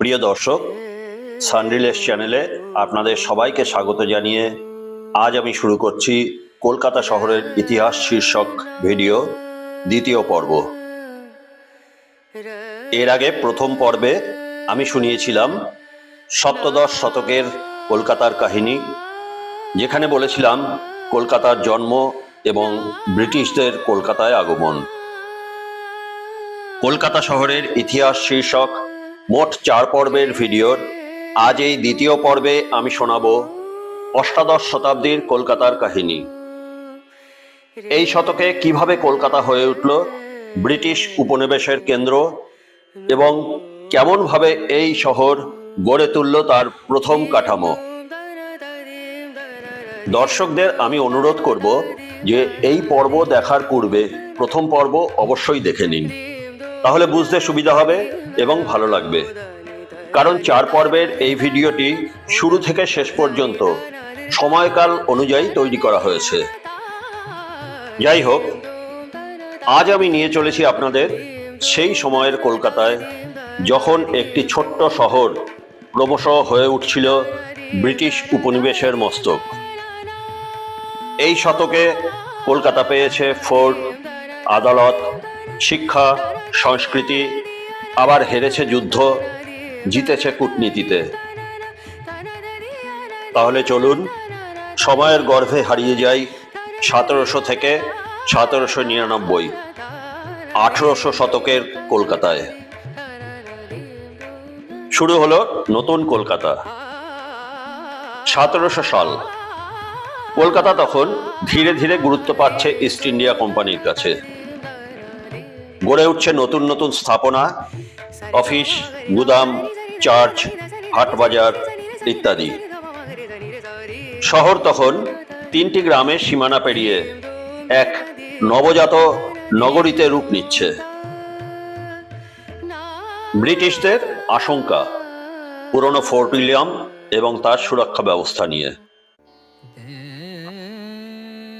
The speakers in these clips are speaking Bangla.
প্রিয় দর্শক, সানরিলেস চ্যানেলে আপনাদের সবাইকে স্বাগত জানিয়ে আজ আমি শুরু করছি কলকাতা শহরের ইতিহাস শীর্ষক ভিডিও, দ্বিতীয় পর্ব। এর আগে প্রথম পর্বে আমি শুনিয়েছিলাম সপ্তদশ শতকের কলকাতার কাহিনী, যেখানে বলেছিলাম কলকাতার জন্ম এবং ব্রিটিশদের কলকাতায় আগমন। কলকাতা শহরের ইতিহাস শীর্ষক মোট চার পর্বের ভিডিওর আজ এই দ্বিতীয় পর্বে আমি শোনাব অষ্টাদশ শতাব্দীর কলকাতার কাহিনী। এই শতকে কীভাবে কলকাতা হয়ে উঠল, ব্রিটিশ উপনিবেশের কেন্দ্র, এবং কেমনভাবে এই শহর গড়ে তুলল তার প্রথম কাঠামো। দর্শকদের আমি অনুরোধ করব যে এই পর্ব দেখার পূর্বে প্রথম পর্ব অবশ্যই দেখে নিন। তাহলে বুঝতে সুবিধা হবে এবং ভালো লাগবে। কারণ চার পর্বের এই ভিডিওটি শুরু থেকে শেষ পর্যন্ত সময়কাল অনুযায়ী তৈরি করা হয়েছে। যাই হোক, আজ আমি নিয়ে চলেছি আপনাদের সেই সময়ের কলকাতায়, যখন একটি ছোট্ট শহর ক্রমশ হয়ে উঠছিল ব্রিটিশ উপনিবেশের মস্তক। এই শতকে কলকাতা পেয়েছে ফোর্ট আদালত শিক্ষা, সংস্কৃতি, আবার হেরেছে যুদ্ধ, জিতেছে কূটনীতিতে। তাহলে চলুন, সময়ের গর্ভে হারিয়ে যাই সতেরোশো থেকে সতেরোশো নিরানব্বই, আঠেরোশো শতকের কলকাতায়। শুরু হলো নতুন কলকাতা। সতেরোশো সাল। কলকাতা তখন ধীরে ধীরে গুরুত্ব পাচ্ছে ইস্ট ইন্ডিয়া কোম্পানির কাছে। গড়ে উঠছে নতুন নতুন স্থাপনা অফিস গুদাম চার্চ হাটবাজার ইত্যাদি। শহর তখন তিনটি গ্রামের সীমানা পেরিয়ে এক নবজাত নগরীতে রূপ নিচ্ছে। ব্রিটিশদের আশঙ্কা পুরনো ফোর্ট উইলিয়াম এবং তার সুরক্ষা ব্যবস্থা নিয়ে।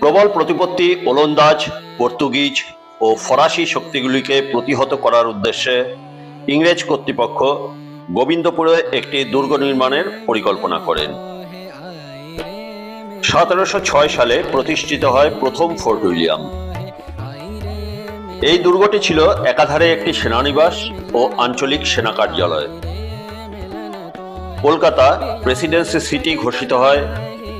প্রবল প্রতিপত্তি ওলন্দাজ পর্তুগিজ ও ফরাসি শক্তিগুলিকে প্রতিহত করার উদ্দেশ্যে ইংরেজ কর্তৃপক্ষ গোবিন্দপুরে একটি দুর্গ নির্মাণের পরিকল্পনা করেন। সতেরোশো ছয় সালে প্রতিষ্ঠিত হয় প্রথম ফোর্ট উইলিয়াম। এই দুর্গটি ছিল একাধারে একটি সেনানিবাস ও আঞ্চলিক সেনা কার্যালয়। কলকাতা প্রেসিডেন্সি সিটি ঘোষিত হয়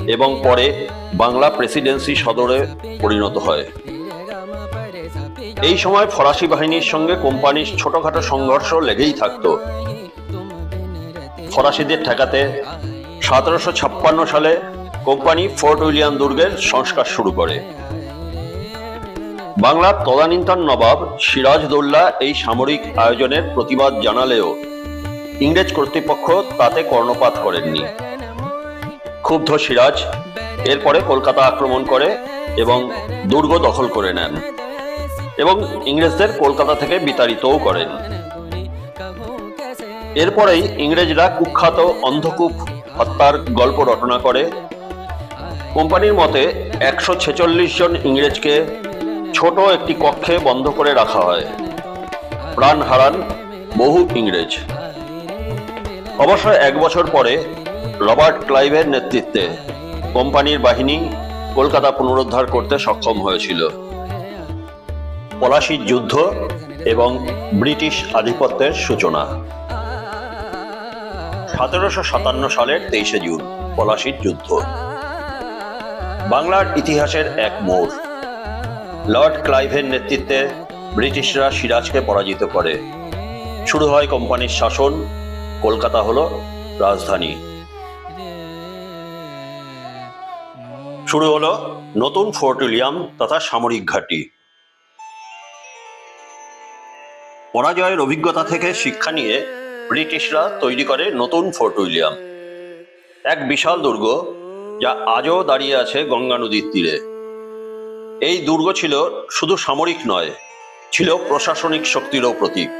এবং পরে বাংলা প্রেসিডেন্সি সদরে পরিণত হয়। এই সময় ফরাসি বাহিনীর সঙ্গে কোম্পানির ছোটখাটো সংঘর্ষ লেগেই থাকতো। ফরাসিদের ঠেকাতে সতেরোশো ছাপ্পান্ন সালে কোম্পানি ফোর্ট উইলিয়াম দুর্গের সংস্কার শুরু করে। বাংলার তদানীন্তন নবাব সিরাজদৌল্লা এই সামরিক আয়োজনের প্রতিবাদ জানালেও ইংরেজ কর্তৃপক্ষ তাতে কর্ণপাত করেননি। ক্ষুব্ধ সিরাজ এরপরে কলকাতা আক্রমণ করে এবং দুর্গ দখল করে নেন। এবং ইংরেজদের কলকাতা থেকে বিতাড়িতও করেন। এরপরেই ইংরেজরা কুখ্যাত অন্ধকূপ হত্যার গল্প রটনা করে। কোম্পানির মতে, একশো ছেচল্লিশ জন ইংরেজকে ছোট একটি কক্ষে বন্ধ করে রাখা হয়। প্রাণ হারান বহু ইংরেজ। অবশ্য এক বছর পরে রবার্ট ক্লাইভের নেতৃত্বে কোম্পানির বাহিনী কলকাতা পুনরুদ্ধার করতে সক্ষম হয়েছিল। পলাশির যুদ্ধ এবং ব্রিটিশ আধিপত্যের সূচনা। সতেরোশো সাতান্ন সালের তেইশে জুন পলাশির যুদ্ধ। বাংলার ইতিহাসের এক মোড়। লর্ড ক্লাইভের নেতৃত্বে ব্রিটিশরা সিরাজকে পরাজিত করে। শুরু হয় কোম্পানির শাসন, কলকাতা হল রাজধানী। শুরু হলো নতুন ফোর্ট উইলিয়াম তথা সামরিক ঘাঁটি। পরাজয়ের অভিজ্ঞতা থেকে শিক্ষা নিয়ে ব্রিটিশরা তৈরি করে নতুন ফোর্ট উইলিয়াম। এক বিশাল দুর্গ যা আজও দাঁড়িয়ে আছে গঙ্গা নদীর তীরে। এই দুর্গ ছিল শুধু সামরিক নয়, ছিল প্রশাসনিক শক্তিরও প্রতীক।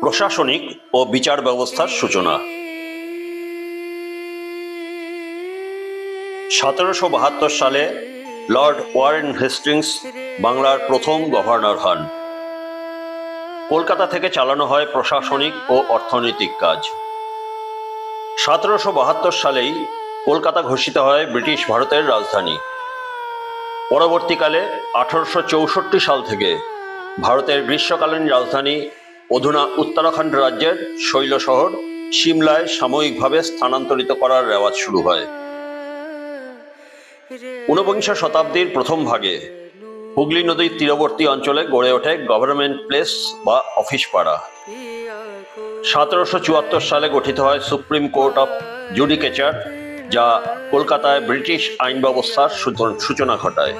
প্রশাসনিক ও বিচার ব্যবস্থার সূচনা। সতেরোশো বাহাত্তর সালে লর্ড ওয়ারেন হেস্টিংস বাংলার প্রথম গভর্নর হন। কলকাতা থেকে চালানো হয় প্রশাসনিক ও অর্থনৈতিক কাজ। সতেরোশো বাহাত্তর সালেই কলকাতা ঘোষিত হয় ব্রিটিশ ভারতের রাজধানী। পরবর্তীকালে আঠারোশো চৌষট্টি সাল থেকে ভারতের গ্রীষ্মকালীন রাজধানী অধুনা উত্তরাখণ্ড রাজ্যের শৈল শহর সিমলায় সাময়িকভাবে স্থানান্তরিত করার রেওয়াজ শুরু হয়। ঊনবিংশ শতাব্দীর প্রথম ভাগে। হুগলি নদীর তীরবর্তী অঞ্চলে গড়ে ওঠে গভর্নমেন্ট প্লেস বা অফিস পাড়া। সতেরোশো চুয়াত্তর সালে গঠিত হয় সুপ্রিম কোর্ট অফ জুডিকেচার, যা কলকাতায় ব্রিটিশ আইন ব্যবস্থার সূচনা ঘটায়।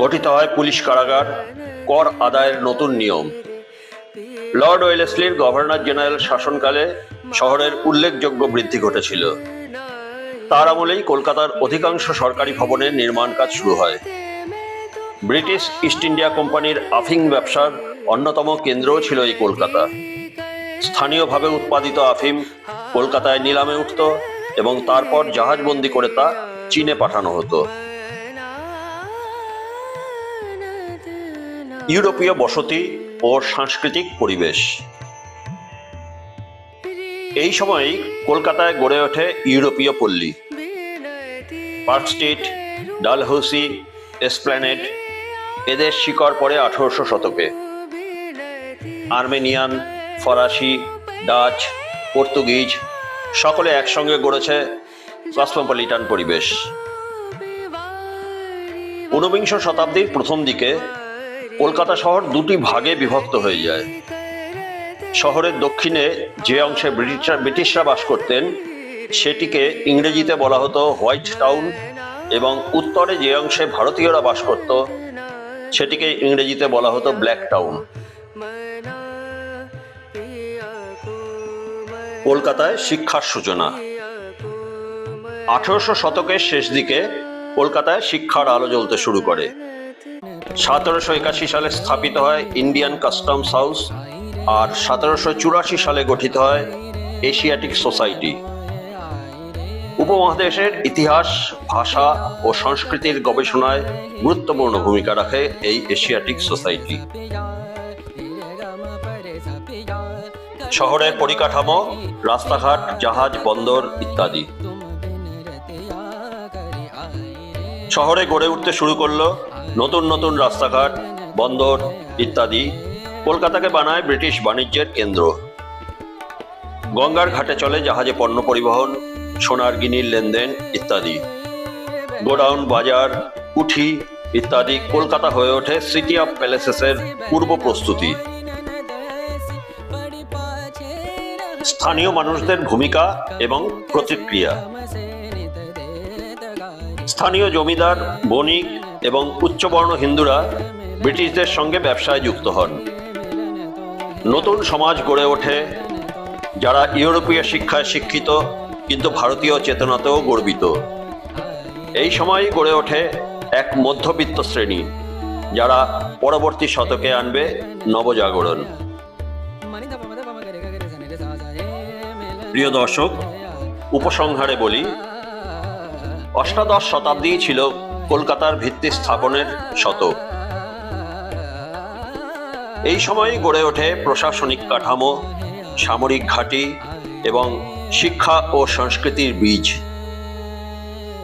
গঠিত হয় পুলিশ কারাগার, কর আদায়ের নতুন নিয়ম। লর্ড ওয়েলেসলির গভর্নর জেনারেল শাসনকালে শহরের উল্লেখযোগ্য বৃদ্ধি ঘটেছিল। তার আমলেই কলকাতার অধিকাংশ সরকারি ভবনের নির্মাণ কাজ শুরু হয়। ব্রিটিশ ইস্ট ইন্ডিয়া কোম্পানির আফিং ব্যবসার অন্যতম কেন্দ্রও ছিল এই কলকাতা। স্থানীয়ভাবে উৎপাদিত আফিম কলকাতায় নিলামে উঠত এবং তারপর জাহাজবন্দি করে তা চীনে পাঠানো হতো। ইউরোপীয় বসতি ও সাংস্কৃতিক পরিবেশ। এই সময়েই কলকাতায় গড়ে ওঠে ইউরোপীয় পল্লী। পার্ক স্ট্রিট, ডালহৌসি, এসপ্ল্যানেড, এদের শিকড় পড়ে আঠারোশো শতকে। আর্মেনিয়ান, ফরাসি, ডাচ, পর্তুগিজ সকলে একসঙ্গে গড়েছে কসমোপলিটান পরিবেশ। ঊনবিংশ শতাব্দীর প্রথম দিকে কলকাতা শহর দুটি ভাগে বিভক্ত হয়ে যায়। শহরের দক্ষিণে যে অংশে ব্রিটিশরা ব্রিটিশরা বাস করতেন, সেটিকে ইংরেজিতে বলা হতো হোয়াইট টাউন এবং উত্তরে যে অংশে ভারতীয়রা বাস করত, সেটিকে ইংরেজিতে বলা হতো ব্ল্যাক টাউন। কলকাতায় শিক্ষার সূচনা। আঠারোশো শতকের শেষ দিকে কলকাতায় শিক্ষার আলো জ্বলতে শুরু করে। সতেরোশো একাশি সালে স্থাপিত হয় ইন্ডিয়ান কাস্টমস হাউস। আর সতেরোশো চুরাশি সালে গঠিত হয় এশিয়াটিক সোসাইটি। উপমহাদেশের ইতিহাস, ভাষা ও সংস্কৃতির গবেষণায় গুরুত্বপূর্ণ ভূমিকা রাখে এই এশিয়াটিক সোসাইটি। শহরের পরিকাঠামো, রাস্তাঘাট, জাহাজ, বন্দর ইত্যাদি। শহরে গড়ে উঠতে শুরু করল নতুন নতুন রাস্তাঘাট, বন্দর ইত্যাদি। কলকাতাকে বানায় ব্রিটিশ বাণিজ্যের কেন্দ্র। গঙ্গার ঘাটে চলে জাহাজে পণ্য পরিবহন, সোনার গিনির লেনদেন ইত্যাদি। গোডাউন, বাজার কুঠি ইত্যাদি কলকাতা হয়ে ওঠে সিটি অফ প্যালেসেসের পূর্ব প্রস্তুতি। স্থানীয় মানুষদের ভূমিকা এবং প্রতিক্রিয়া। স্থানীয় জমিদার, বণিক এবং উচ্চবর্ণ হিন্দুরা ব্রিটিশদের সঙ্গে ব্যবসায় যুক্ত হন। নতুন সমাজ গড়ে ওঠে, যারা ইউরোপীয় শিক্ষায় শিক্ষিত, কিন্তু ভারতীয় চেতনাতেও গর্বিত। এই সময় গড়ে ওঠে এক মধ্যবিত্ত শ্রেণি, যারা পরবর্তী শতকে আনবে নবজাগরণ। প্রিয় দর্শক, উপসংহারে বলি, অষ্টাদশ শতাব্দী ছিল কলকাতার ভিত্তি স্থাপনের শতক। এই সময় গড়ে ওঠে প্রশাসনিক কাঠামো, সামরিক ঘাঁটি এবং শিক্ষা ও সংস্কৃতির বীজ।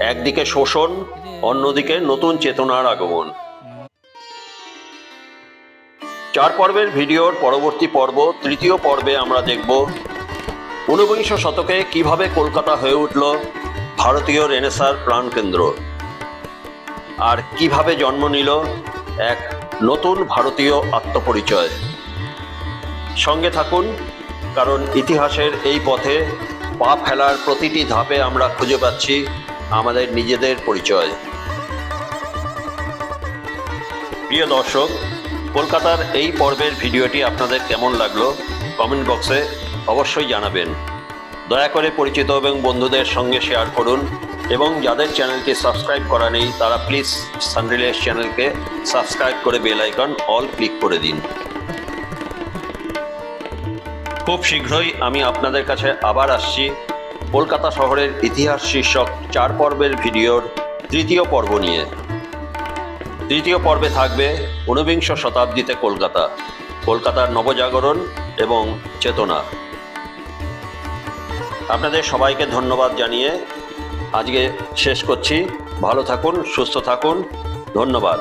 একদিকে শোষণ, অন্যদিকে নতুন চেতনার আগমন। চার পর্বের ভিডিওর পরবর্তী পর্ব, তৃতীয় পর্বে আমরা দেখব ঊনবিংশ শতকে কীভাবে কলকাতা হয়ে উঠল ভারতীয় রেনেসার প্রাণকেন্দ্র। আর কীভাবে জন্ম নিল এক নতুন ভারতীয় আত্মপরিচয়। সঙ্গে থাকুন, কারণ ইতিহাসের এই পথে পা ফেলার প্রতিটি ধাপে আমরা খুঁজে পাচ্ছি আমাদের নিজেদের পরিচয়। প্রিয় দর্শক, কলকাতার এই পর্বের ভিডিওটি আপনাদের কেমন লাগল কমেন্ট বক্সে অবশ্যই জানাবেন। দয়া করে পরিচিত এবং বন্ধুদের সঙ্গে শেয়ার করুন। এবং যাদের চ্যানেলটি সাবস্ক্রাইব করা নেই, তারা প্লিজ সানরিলেস চ্যানেলকে সাবস্ক্রাইব করে বেল আইকন অল ক্লিক করে দিন। খুব শীঘ্রই আমি আপনাদের কাছে আবার আসছি কলকাতা শহরের ইতিহাস শীর্ষক চার পর্বের ভিডিওর তৃতীয় পর্ব নিয়ে। তৃতীয় পর্বে থাকবে ঊনবিংশ শতাব্দীতে কলকাতা, কলকাতার নবজাগরণ এবং চেতনা। আপনাদের সবাইকে ধন্যবাদ জানিয়ে আজকে শেষ করছি। ভালো থাকুন সুস্থ থাকুন। ধন্যবাদ।